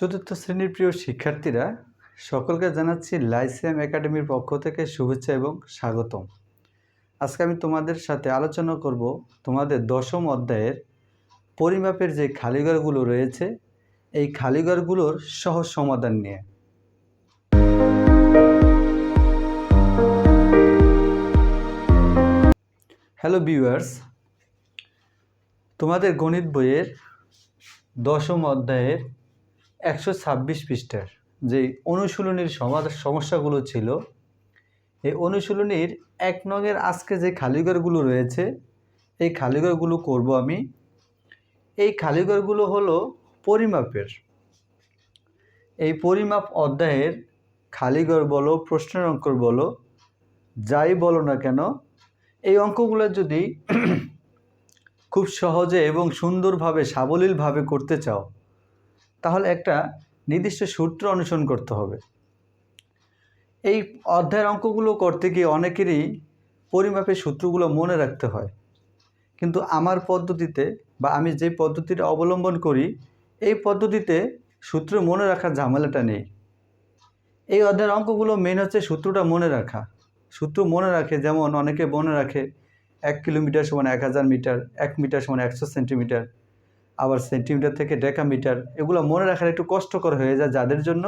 চতুর্থ শ্রেণির প্রিয় শিক্ষার্থীরা, সকলকে জানাচ্ছি লাইসিয়াম একাডেমির পক্ষ থেকে শুভেচ্ছা এবং স্বাগতম। আজকে আমি তোমাদের সাথে আলোচনা করব তোমাদের দশম অধ্যায়ের পরিমাপের যে খালিঘরগুলো রয়েছে, এই খালিঘরগুলোর সহজ সমাধান নিয়ে। হ্যালো ভিউয়ার্স, তোমাদের গণিত বইয়ের দশম অধ্যায়ের একশো ছাব্বিশ পৃষ্ঠার যে অনুশীলনীর সমাধান সমস্যাগুলো ছিল, এই অনুশীলনীর এক নঙের আজকে যে খালিঘরগুলো রয়েছে, এই খালিঘরগুলো করব আমি। এই খালিঘরগুলো হলো পরিমাপের। এই পরিমাপ অধ্যায়ের খালিঘর বলো, প্রশ্নের অঙ্ক বলো, যাই বলো না কেন, এই অঙ্কগুলো যদি খুব সহজে এবং সুন্দরভাবে, সাবলীলভাবে করতে চাও তাহলে একটা নির্দিষ্ট সূত্র অনুসরণ করতে হবে। এই অধ্যায়ের অঙ্কগুলো করতে গিয়ে অনেকেরই পরিমাপের সূত্রগুলো মনে রাখতে হয়। কিন্তু আমার পদ্ধতিতে বা আমি যে পদ্ধতিটা অবলম্বন করি, এই পদ্ধতিতে সূত্র মনে রাখার ঝামেলাটা নেই। এই অধ্যায়ের অঙ্কগুলো মেন হচ্ছে সূত্রটা মনে রাখা। সূত্র মনে রাখে যেমন অনেকে মনে রাখে, এক কিলোমিটার সমান এক হাজার মিটার, এক মিটার সমান একশো সেন্টিমিটার। আবার সেন্টিমিটার থেকে ডেকামিটার, এগুলো মনে রাখার একটু কষ্টকর হয়ে যায় যাদের জন্য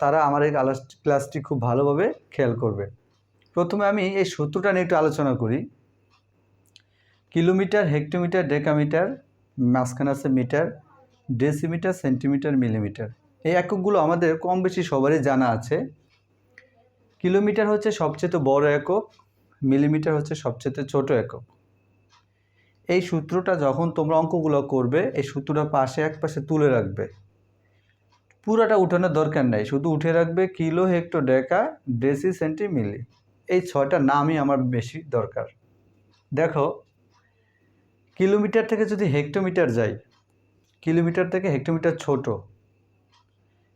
তারা আমার এই ক্লাস ক্লাসটি খুব ভালোভাবে খেয়াল করবে। প্রথমে আমি এই সূত্রটা নিয়ে একটু আলোচনা করি। কিলোমিটার, হেক্টোমিটার, ডেকামিটার, মাঝখানে আছে মিটার, ডেসিমিটার, সেন্টিমিটার, মিলিমিটার। এই এককগুলো আমাদের কম বেশি সবারই জানা আছে। কিলোমিটার হচ্ছে সবচেয়ে বড় একক, মিলিমিটার হচ্ছে সবচেয়ে ছোট একক। এই সূত্রটা যখন তোমরা অঙ্কগুলো করবে, এই সূত্রটা পাশে এক পাশে তুলে রাখবে। পুরাটা উঠানোর দরকার নেই, শুধু উঠে রাখবে kilo hecto deca deci centi milli এই ছয়টা নামই আমার বেশি দরকার। দেখো, কিলোমিটার থেকে যদি হেক্টোমিটার যাই, কিলোমিটার থেকে হেক্টোমিটার ছোট,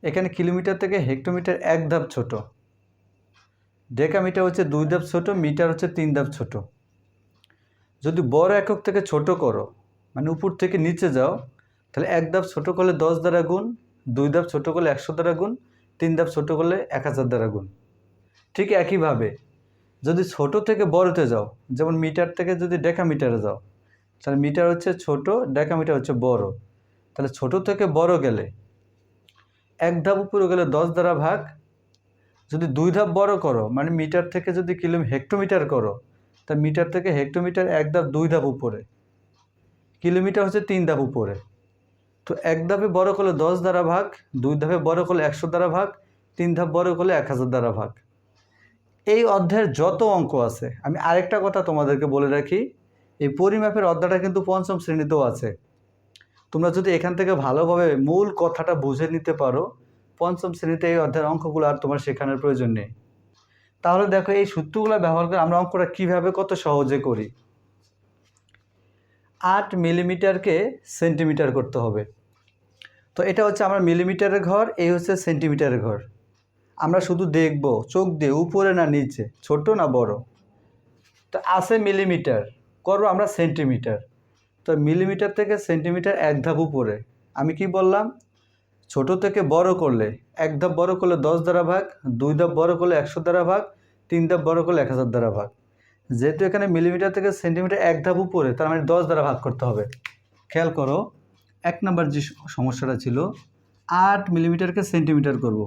এখানে কিলোমিটার থেকে হেক্টোমিটার এক ধাপ ছোট, ডেকামিটার হচ্ছে দুই ধাপ ছোট, মিটার হচ্ছে তিন ধাপ ছোট। যদি বড় একক থেকে ছোট করো মানে উপর থেকে নিচে যাও, তাহলে এক ধাপ ছোটো করলে দশ দ্বারা গুণ, দুই ধাপ ছোটো করলে একশো দ্বারা গুণ, তিন ধাপ ছোটো করলে এক হাজার দ্বারা গুণ। ঠিক একইভাবে যদি ছোট থেকে বড়তে যাও, যেমন মিটার থেকে যদি ডেকা মিটারে যাও, তাহলে মিটার হচ্ছে ছোট, ডেকামিটার হচ্ছে বড়। তাহলে ছোট থেকে বড় গেলে এক ধাপ উপরে গেলে দশ দ্বারা ভাগ, যদি দুই ধাপ বড় করো মানে মিটার থেকে যদি কিলো হেক্টোমিটার করো তা মিটার থেকে হেক্টোমিটার এক ধাপ, দুই ধাপ উপরে। কিলোমিটার হচ্ছে তিন ধাপ উপরে। তো এক ধাপে বড় করলে দশ দ্বারা ভাগ, দুই ধাপে বড় করলে একশো দ্বারা ভাগ, তিন ধাপ বড় করলে এক হাজার দ্বারা ভাগ। এই অধ্যায়ের যত অঙ্ক আছে, আমি আরেকটা কথা তোমাদেরকে বলে রাখি, এই পরিমাপের অধ্যায়টা কিন্তু পঞ্চম শ্রেণীতেও আছে। তোমরা যদি এখান থেকে ভালোভাবে মূল কথাটা বুঝে নিতে পারো, পঞ্চম শ্রেণীতে এই অধ্যায়ের অঙ্কগুলো আর তোমার শেখানোর প্রয়োজন নেই। তাহলে দেখো এই সূত্রগুলো ব্যবহার করে আমরা অঙ্কটা কীভাবে কত সহজে করি? আট মিলিমিটারকে সেন্টিমিটার করতে হবে। তো এটা হচ্ছে আমার মিলিমিটারের ঘর, এই হচ্ছে সেন্টিমিটারের ঘর। আমরা শুধু দেখব, চোখ দিয়ে, উপরে না নিচে, ছোট না বড়? তো আছে মিলিমিটার, করব আমরা সেন্টিমিটার। তো মিলিমিটার থেকে সেন্টিমিটার এক ধাপ উপরে। আমি কি বললাম? ছোট থেকে বড় করলে এক ধাপ বড় করলে দশ দ্বারা ভাগ, দুই ধাপ বড় করলে একশো দ্বারা ভাগ, তিন ধাপ বড় করলে এক হাজার দ্বারা ভাগ। যেহেতু এখানে মিলিমিটার থেকে সেন্টিমিটার এক ধাপ উপরে, তার মানে দশ দ্বারা ভাগ করতে হবে। খেয়াল করো, এক নাম্বার যে সমস্যাটা ছিল, আট মিলিমিটারকে সেন্টিমিটার করব।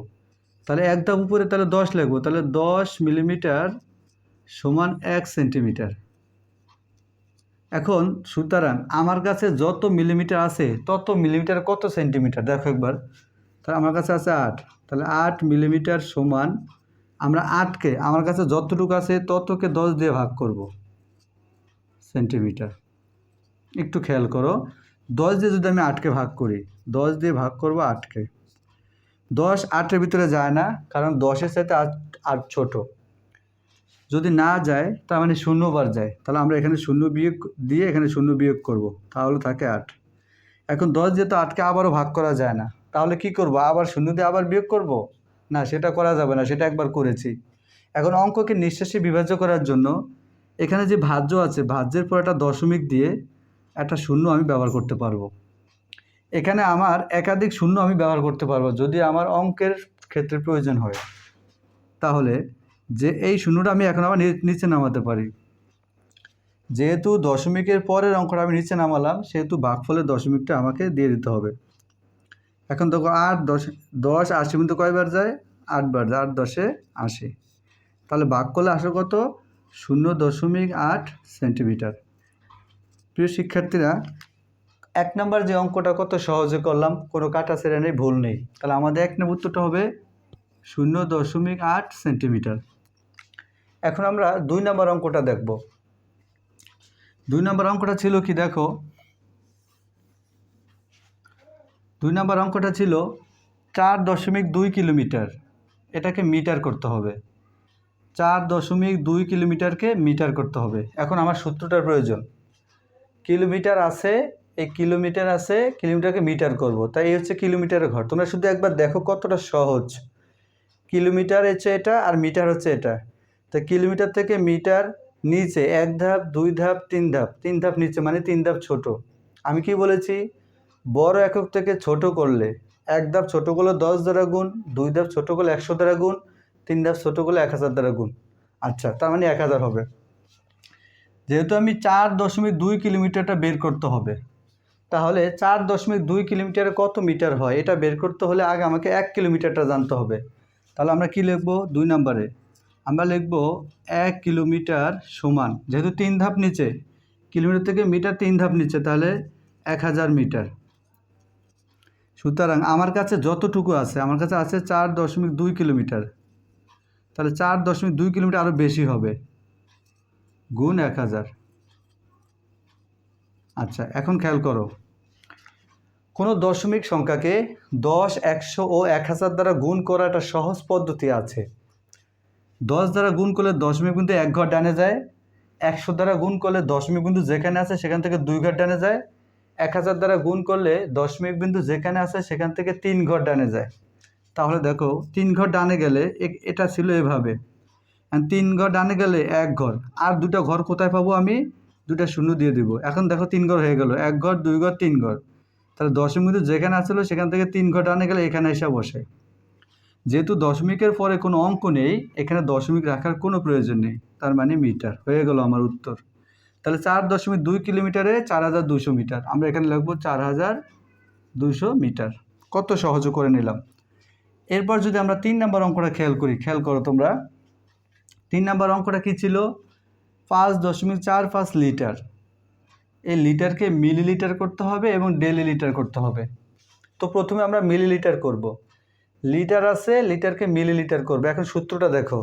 তাহলে এক ধাপ উপরে তাহলে দশ লাগবো তাহলে দশ মিলিমিটার সমান এক সেন্টিমিটার এখন সুতরাং আমার কাছে যত মিলিমিটার আছে, তত মিলিমিটার কত সেন্টিমিটার? দেখো একবার। তাহলে আমার কাছে আছে আট। তাহলে আট মিলিমিটার সমান আমরা আটকে, আমার কাছে যতটুকু আছে ততকে দশ দিয়ে ভাগ করব সেন্টিমিটার। একটু খেয়াল করো, দশ দিয়ে যদি আমি আটকে ভাগ করি, দশ দিয়ে ভাগ করব আটকে। দশ আটের ভিতরে যায় না, কারণ দশের সাথে আট আট ছোটো। যদি না যায়, তার মানে শূন্যবার যায়, তাহলে আমরা এখানে শূন্য বিয়োগ দিয়ে এখানে শূন্য বিয়োগ করব, তাহলে থাকে আট। এখন দশ দিয়ে তো আটকে আবারও ভাগ করা যায় না, তাহলে কি করব? আবার শূন্য দিয়ে আবার বিয়োগ করব? না, সেটা করা যাবে না, সেটা একবার করেছি। এখন অঙ্ককে নিঃশ্বাসে বিভাজ্য করার জন্য এখানে যে ভাজ্য আছে, ভাজ্যের পর একটা দশমিক দিয়ে একটা শূন্য আমি ব্যবহার করতে পারব। এখানে আমার একাধিক শূন্য আমি ব্যবহার করতে পারব, যদি আমার অঙ্কের ক্ষেত্রে প্রয়োজন হয়। তাহলে যে এই শূন্যটা আমি এখন আবার নিচে নামাতে পারি। যেহেতু দশমিকের পরের অঙ্কটা আমি নিচে নামালাম, সেহেতু ভাগফলের দশমিকটা আমাকে দিয়ে দিতে হবে। এখন দেখো আট দশ দশ আশি মধ্যে কয়বার যায়? আটবার যায়, আট দশে আশি। তাহলে ভাগ করলে আসে কত? শূন্য দশমিক আট সেন্টিমিটার। প্রিয় শিক্ষার্থীরা, এক নম্বর যে অঙ্কটা কত সহজে করলাম, কোনো কাটা সেরা নেই, ভুল নেই। তাহলে আমাদের এক নম্বর উত্তরটা হবে শূন্য দশমিক আট সেন্টিমিটার। এখন আমরা দুই নম্বর অঙ্কটা দেখব। দুই নম্বর অঙ্কটা ছিল কি দেখো? দুই নম্বর অঙ্কটা ছিল চার দশমিক দুই কিলোমিটার, এটাকে মিটার করতে হবে। চার দশমিক দুই কিলোমিটারকে মিটার করতে হবে। এখন আমার সূত্রটার প্রয়োজন। কিলোমিটার আছে, এই কিলোমিটার আছে, কিলোমিটারকে মিটার করব। তাই এই হচ্ছে কিলোমিটারের ঘর। তোমরা শুধু একবার দেখো কতটা সহজ। কিলোমিটার হচ্ছে এটা আর মিটার হচ্ছে এটা। তো কিলোমিটার থেকে মিটার নিচে এক ধাপ, দুই ধাপ, তিন ধাপ তিন ধাপ নিচে মানে তিন ধাপ ছোট। আমি কি বলেছি? বড় একক থেকে ছোট করলে এক ধাপ ছোট করলে দশ দ্বারা গুণ, দুই ধাপ ছোট করলে একশো দ্বারা গুণ, তিন ধাপ ছোট করলে এক হাজার দ্বারা গুণ। আচ্ছা তার মানে এক হাজার হবে। যেহেতু আমি চার দশমিক দুই কিলোমিটারটা বের করতে হবে, তাহলে চার দশমিক দুই কিলোমিটারে কত মিটার হয়? এটা বের করতে হলে আগে আমাকে এক কিলোমিটারটা জানতে হবে। তাহলে আমরা কি লিখব? দুই নম্বরে আমরা লিখব এক কিলোমিটার সমান, যেহেতু তিন ধাপ নিচে, কিলোমিটার থেকে মিটার তিন ধাপ নিচে, তাহলে এক হাজার মিটার। সুতরাং আমার কাছে যতটুকু আছে, আমার কাছে আছে চার দশমিক দুই কিলোমিটার। তাহলে চার দশমিক দুই কিলোমিটার আরও বেশি হবে। গুণ এক হাজার। আচ্ছা এখন খেয়াল করো। কোনো দশমিক সংখ্যাকে দশ, একশো ও এক হাজার দ্বারা গুণ করা একটা সহজ পদ্ধতি আছে। দশ দ্বারা গুণ করলে দশমিক কিন্তু এক ঘর ডানে যায়। একশো দ্বারা গুণ করলে দশমিক বিন্দু যেখানে আছে সেখান থেকে দুই ঘর ডানে যায়। এক হাজার দ্বারা গুণ করলে দশমিক বিন্দু যেখানে আছে সেখান থেকে তিন ঘর ডানে যায়। তাহলে দেখো, তিন ঘর ডানে গেলে এটা ছিল এভাবে। তিন ঘর ডানে গেলে এক ঘর। আর দুটো ঘর কোথায় পাবো আমি? দুটো শূন্য দিয়ে দিব। এখন দেখো তিন ঘর হয়ে গেল। এক ঘর, দুই ঘর, তিন ঘর। তাহলে দশমিক বিন্দু যেখানে আসলো সেখান থেকে তিন ঘর ডানে গেলে এখানে এসে বসে। যেহেতু দশমিকের পরে কোনো অঙ্ক নেই, এখানে দশমিক রাখার কোনো প্রয়োজন নেই। তার মানে মিটার। হয়ে গেল আমার উত্তর। তাহলে চার দশমিক দুই কিলোমিটারে চার হাজার দুশো মিটার। আমরা এখানে লিখব চার হাজার দুশো মিটার। কত সহজ করে নিলাম? এরপর যদি আমরা তিন নাম্বার অঙ্কটা খেয়াল করি, খেয়াল করো তোমরা। তিন নাম্বার অঙ্কটা কী ছিল? পাঁচ দশমিক চার পাঁচ লিটার। এই লিটারকে মিলিলিটার করতে হবে এবং ডেলি লিটার করতে হবে। তো প্রথমে আমরা মিলিলিটার করব। লিটার আছে, লিটারকে মিলিলিটার করবে। এখন সূত্রটা দেখো।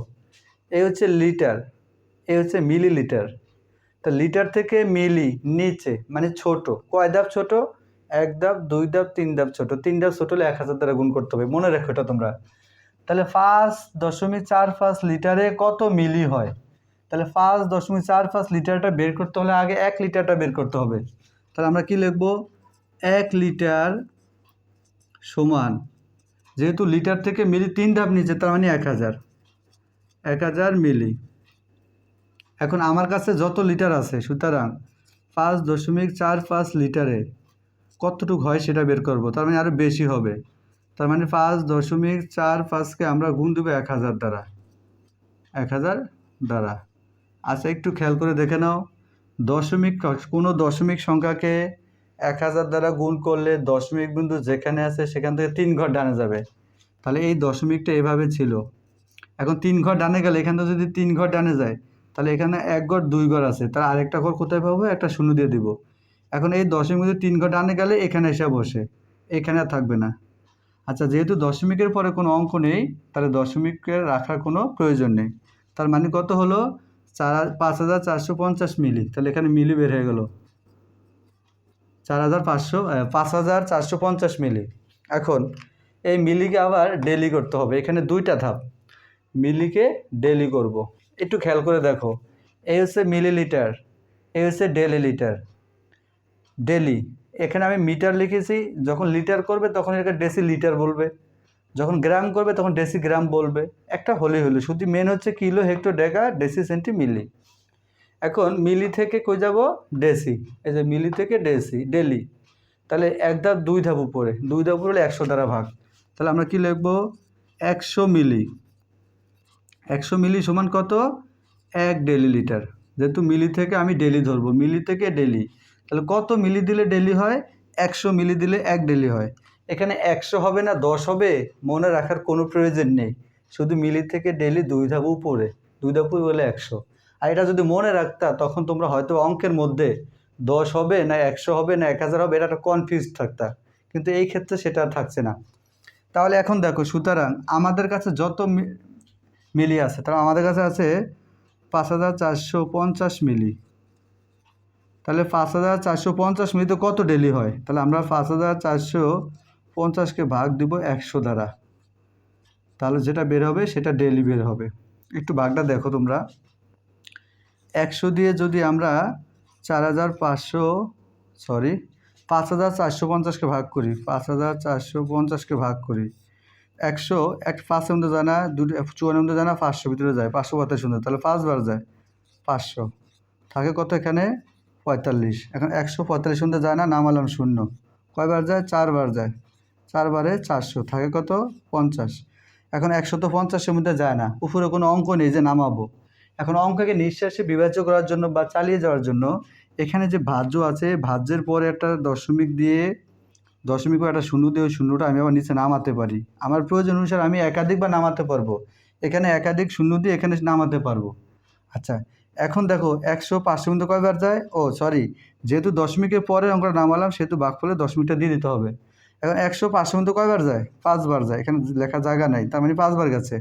এই হচ্ছে লিটার, এই হচ্ছে মিলিলিটার। তা লিটার থেকে মিলি, নিচে মানে ছোট। কয় ধাপ ছোট? এক ধাপ, দুই ধাপ, তিন ধাপ ছোট। তিন ধাপ ছোট হলে এক হাজার দ্বারা গুণ করতে হবে। মনে রাখো এটা তোমরা। তাহলে পাঁচ দশমিক চার পাঁচ লিটারে কত মিলি হয়? তাহলে পাঁচ দশমিক চার পাঁচ লিটারটা বের করতে হলে আগে এক লিটারটা বের করতে হবে। তাহলে আমরা কি লিখব? এক লিটার সমান যেহেতু লিটার থেকে মিলি তিন ধাপ নিচে, তার মানে এক হাজার। এক হাজার মিলি। এখন আমার কাছে যত লিটার আছে, সুতরাং পাঁচ দশমিক চার পাঁচ লিটারে কতটুকু হয় সেটা বের করব, তার মানে আরও বেশি হবে। তার মানে পাঁচ দশমিক চার পাঁচকে আমরা গুণ দেবো এক হাজার দ্বারা। এক হাজার দ্বারা। আচ্ছা একটু খেয়াল করে দেখে নাও। দশমিক, কোনো দশমিক সংখ্যাকে এক হাজার দ্বারা গুণ করলে দশমিক বিন্দু যেখানে আছে সেখান থেকে তিন ঘর ডানে যাবে। তাহলে এই দশমিকটা এভাবে ছিল। এখন তিন ঘর ডানে গেলে এখান থেকে যদি তিন ঘর ডানে যায়, তাহলে এখানে এক ঘর, দুই ঘর আছে। তার আরেকটা ঘর কোথায় পাবো? একটা শূন্য দিয়ে দিব। এখন এই দশমিক যদি তিন ঘর ডানে গেলে এখানে এসে বসে। এখানে আর থাকবে না। আচ্ছা যেহেতু দশমিকের পরে কোনো অঙ্ক নেই, তাহলে দশমিকের রাখার কোনো প্রয়োজন নেই। তার মানে কত হলো? চার, পাঁচ হাজার চারশো পঞ্চাশ মিলি। তাহলে এখানে মিলি বের হয়ে গেল। চার হাজার পাঁচশো পাঁচ হাজার চারশো পঞ্চাশ মিলি। এখন এই মিলিকে আবার ডেলি করতে হবে, এখানে দুইটা ধাপ। মিলিকে ডেলি করব। একটু খেয়াল করে দেখো এই হচ্ছে মিলিলিটার এই হচ্ছে ডেলি লিটার ডেলি এখানে আমি মিটার লিখেছি, যখন লিটার করবে তখন এটাকে ডেসি লিটার বলবে। যখন গ্রাম করবে তখন ডেসি গ্রাম বলবে। একটা হলেই হলো, শুধু মেন হচ্ছে kilo hector deca deci centi milli এখন মিলি থেকে কই যাব? ডেসি। এই যে মিলি থেকে ডেসি, ডেলি। তাহলে এক ধাপ দুই ধাপ উপরে, দুই ধাপ উপরে একশো দ্বারা ভাগ। তাহলে আমরা কি লিখব? একশো মিলি। একশো মিলি সমান কত? এক ডেলি লিটার। যেহেতু মিলি থেকে আমি ডেলি ধরবো, মিলি থেকে ডেলি। তাহলে কত মিলি দিলে ডেলি হয়? একশো মিলি দিলে এক ডেলি হয়। এখানে একশো হবে না, দশ হবে? মনে রাখার কোনো প্রয়োজন নেই। শুধু মিলি থেকে ডেলি দুই ধাপ উপরে। দুই ধাপ উপরে একশো। আর এটা যদি মনে রাখতা, তখন তোমরা হয়তো অঙ্কের মধ্যে দশ হবে না একশো হবে না এক হাজার হবে, এটা একটা কনফিউজ থাকতা। কিন্তু এই ক্ষেত্রে সেটা থাকছে না। তাহলে এখন দেখো, সুতরাং আমাদের কাছে যত মিলি আছে, তাহলে আমাদের কাছে আছে পাঁচ হাজার চারশো পঞ্চাশ মিলি। তাহলে পাঁচ হাজার চারশো পঞ্চাশ মিলি তো কত ডেলি হয়? তাহলে আমরা পাঁচ হাজার চারশো পঞ্চাশকে ভাগ দিব একশো দ্বারা। তাহলে যেটা বের হবে সেটা ডেলি বের হবে। একটু ভাগটা দেখো তোমরা। একশো দিয়ে যদি আমরা চার হাজার পাঁচশো সরি পাঁচ হাজার চারশো পঞ্চাশকে ভাগ করি, পাঁচ হাজার চারশো পঞ্চাশকে ভাগ করি, একশো, এক পাঁচের মধ্যে যায় না, দুটো চুয়ান্ন মধ্যে যায় না পাঁচশো ভিতরে যায়, পাঁচশো পঁয়তাল্লিশ মধ্যে তাহলে পাঁচবার যায়, পাঁচশো, থাকে কত এখানে? পঁয়তাল্লিশ, এখন একশো পঁয়তাল্লিশ মধ্যে যায় না, নামালাম শূন্য কয়বার যায়? চারবার যায় চারবারে চারশো, থাকে কত? পঞ্চাশ, এখন একশো তো পঞ্চাশের মধ্যে যায় না, উপরে কোনো অঙ্ক নেই যে নামাবো এখন অঙ্ককে নিঃশ্বাসে বিভাজ্য করার জন্য বা চালিয়ে যাওয়ার জন্য এখানে যে ভাজ্য আছে, ভাজ্যের পরে একটা দশমিক দিয়ে, দশমিক একটা শূন্য দিয়ে শূন্যটা আমি আবার নিচে নামাতে পারি। আমার প্রয়োজন অনুসারে আমি একাধিক বা নামাতে পারব। এখানে একাধিক শূন্য দিয়ে এখানে নামাতে পারব। আচ্ছা এখন দেখো, একশো পাঁচশো মধ্যে কয়বার যায়? ও সরি যেহেতু দশমিকের পরে অঙ্কটা নামালাম, সেহেতু ভাগফলে দশমিকটা দিয়ে দিতে হবে। এখন একশো পাঁচশো মধ্যে কয়বার যায়? পাঁচবার যায়। এখানে লেখা জায়গা নাই, তার মানে পাঁচবার গেছে।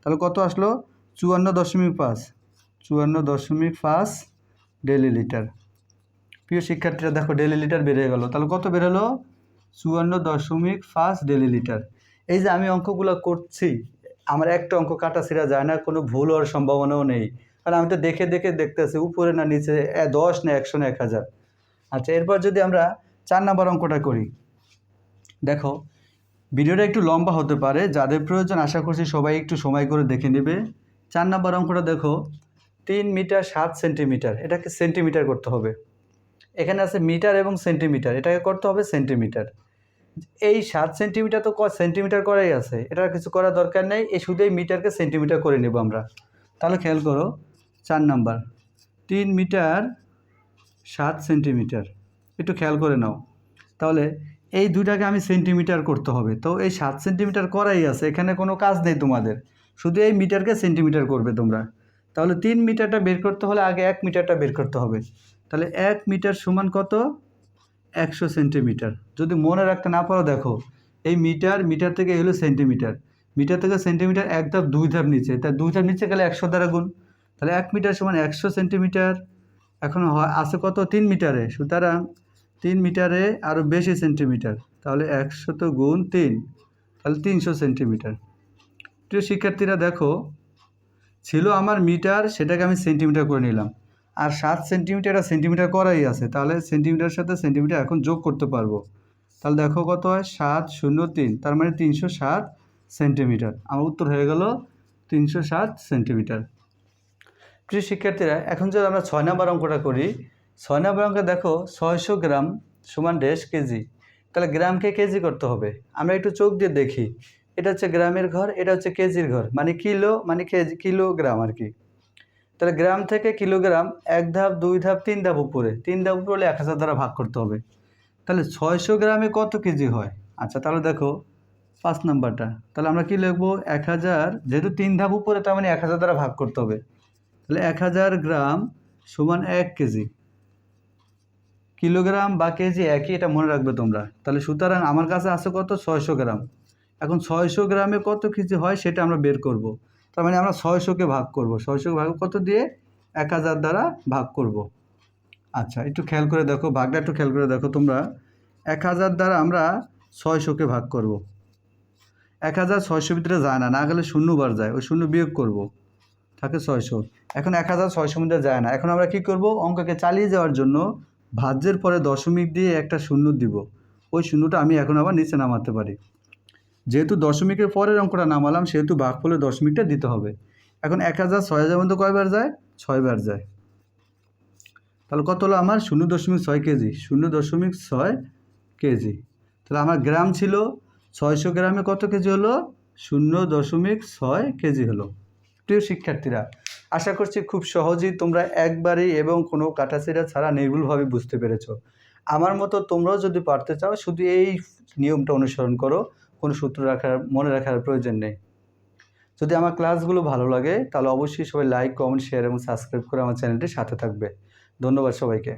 তাহলে কত আসলো? চুয়ান্ন দশমিক পাঁচ। চুয়ান্ন দশমিক পাঁচ ডেলি লিটার। প্রিয় শিক্ষার্থীরা, দেখো ডেলি লিটার বেড়ে গেল। তাহলে কত বেরোলো? চুয়ান্ন দশমিক পাঁচ ডেলি লিটার। এই যে আমি অঙ্কগুলো করছি, আমার একটা অঙ্ক কাটা ছিঁড়া যায় না, কোনো ভুল হওয়ার সম্ভাবনাও নেই। কারণ আমি তো দেখে দেখে দেখতেছি, উপরে না নিচে দশ না একশো না এক হাজার। আচ্ছা এরপর যদি আমরা চার নাম্বার অঙ্কটা করি। দেখো, ভিডিওটা একটু লম্বা হতে পারে, যাদের প্রয়োজন আশা করছি সবাই একটু সময় করে দেখে নেবে। চার নাম্বার অঙ্কটা দেখো তিন মিটার সাত সেন্টিমিটার, এটাকে সেন্টিমিটার করতে হবে। এখানে আছে মিটার এবং সেন্টিমিটার, এটাকে করতে হবে সেন্টিমিটার। এই সাত সেন্টিমিটার তো ক- সেন্টিমিটার করাই আছে এটা কিছু করার দরকার নেই এই শুধু এই মিটারকে সেন্টিমিটার করে নেব আমরা। তাহলে খেয়াল করো, চার নাম্বার, তিন মিটার সাত সেন্টিমিটার, একটু খেয়াল করে নাও। তাহলে এই দুইটাকে আমি সেন্টিমিটার করতে হবে। তো এই সাত সেন্টিমিটার করাই আছে, এখানে কোনো কাজ নেই তোমাদের, শুধু এই মিটারকে সেন্টিমিটার করবে তোমরা। তাহলে তিন মিটারটা বের করতে হলে আগে এক মিটারটা বের করতে হবে। তাহলে এক মিটার সমান কত? একশো সেন্টিমিটার। যদি মনে রাখতে না পারো, দেখো, এই মিটার মিটার থেকে এই হলো সেন্টিমিটার। মিটার থেকে সেন্টিমিটার এক ধাপ, দুই ধাপ নিচে। তাই দুই ধাপ নিচে গেলে একশো দ্বারা গুণ। তাহলে এক মিটার সমান একশো সেন্টিমিটার। এখন হয় আছে কত? তিন মিটারে। সুতরাং তিন মিটারে আরও বেশি সেন্টিমিটার। তাহলে একশো তো গুণ তিন। তাহলে তিনশো সেন্টিমিটার। প্রিয় শিক্ষার্থীরা, দেখো ছিল আমার মিটার, সেটাকে আমি সেন্টিমিটার করে নিলাম। আর সাত সেন্টিমিটার সেন্টিমিটার করাই আছে, তাহলে সেন্টিমিটার সাথে সেন্টিমিটার এখন যোগ করতে পারব। তাহলে দেখো কত হয়? সাত শূন্য তিন, তার মানে তিনশো সাত সেন্টিমিটার আমার উত্তর হয়ে গেল তিনশো সাত সেন্টিমিটার প্রিয় শিক্ষার্থীরা, এখন যদি আমরা ছয় নম্বর অঙ্কটা করি, ছয় নম্বর অঙ্কে দেখো ছয়শো গ্রাম সমান ড্যাশ কেজি। তাহলে গ্রামকে কেজি করতে হবে। আমরা একটু চোখ দিয়ে দেখি। এটা হচ্ছে গ্রামের ঘর, এটা হচ্ছে কেজির ঘর মানে কিলো মানে কেজি, কিলোগ্রাম আর কি। তাহলে গ্রাম থেকে কিলোগ্রাম, এক ধাপ, দুই ধাপ, তিন ধাপ উপরে। তিন ধাপ উপরে হলে এক হাজার দ্বারা ভাগ করতে হবে। তাহলে ছয়শো গ্রামে কত কেজি হয়? আচ্ছা তাহলে দেখো, পাঁচ নাম্বারটা। তাহলে আমরা কি লিখব? এক হাজার, যেহেতু তিন ধাপ উপরে, তার মানে এক হাজার দ্বারা ভাগ করতে হবে। তাহলে এক হাজার গ্রাম সমান এক কেজি। কিলোগ্রাম বা কেজি একই, এটা মনে রাখবে তোমরা। তাহলে সুতরাং আমার কাছে আছে কত? ছয়শো গ্রাম। এখন ছয়শো গ্রামে কত কেজি হয় সেটা আমরা বের করব। তার মানে আমরা ছয়শোকে ভাগ করব ছয়শোকে ভাগ কত দিয়ে এক হাজার দ্বারা ভাগ করব। আচ্ছা একটু খেয়াল করে দেখো, ভাগটা একটু খেয়াল করে দেখো তোমরা এক হাজার দ্বারা আমরা ছয়শোকে ভাগ করব। এক হাজার ছয়শো ভিতরে যায় না না গেলে শূন্যবার যায়, ওই শূন্য বিয়োগ করব। থাকে ছয়শো এখন এক হাজার ছয়শো মধ্যে যায় না এখন আমরা কি করব অঙ্ককে চালিয়ে যাওয়ার জন্য ভাজ্যের পরে দশমিক দিয়ে একটা শূন্য দিব ওই শূন্যটা আমি এখন আবার নিচে নামাতে পারি যেহেতু দশমিকের পরের অঙ্কটা নামালাম, সেহেতু ভাগফলে দশমিকটা দিতে হবে। এখন এক হাজার ছয় হাজার মধ্যে কয়বার যায়? ছয়বার যায়। তাহলে কত হলো আমার? শূন্য দশমিক ছয় কেজি। শূন্য দশমিক ছয় কেজি। তাহলে আমার গ্রাম ছিল ছয়শো গ্রামে কত কেজি হলো? শূন্য দশমিক ছয় কেজি হলো। প্রিয় শিক্ষার্থীরা, আশা করছি খুব সহজেই তোমরা একবারেই এবং কোনো কাটাছেড়া ছাড়া নির্ভুলভাবে বুঝতে পেরেছ। আমার মতো তোমরাও যদি পারতে চাও, শুধু এই নিয়মটা অনুসরণ করো। কোনো সূত্র রাখার, মনে রাখার প্রয়োজন নেই। যদি আমার ক্লাসগুলো ভালো লাগে, তাহলে অবশ্যই সবাই লাইক কমেন্ট শেয়ার এবং সাবস্ক্রাইব করে আমার চ্যানেলটির সাথে থাকবে। ধন্যবাদ সবাইকে।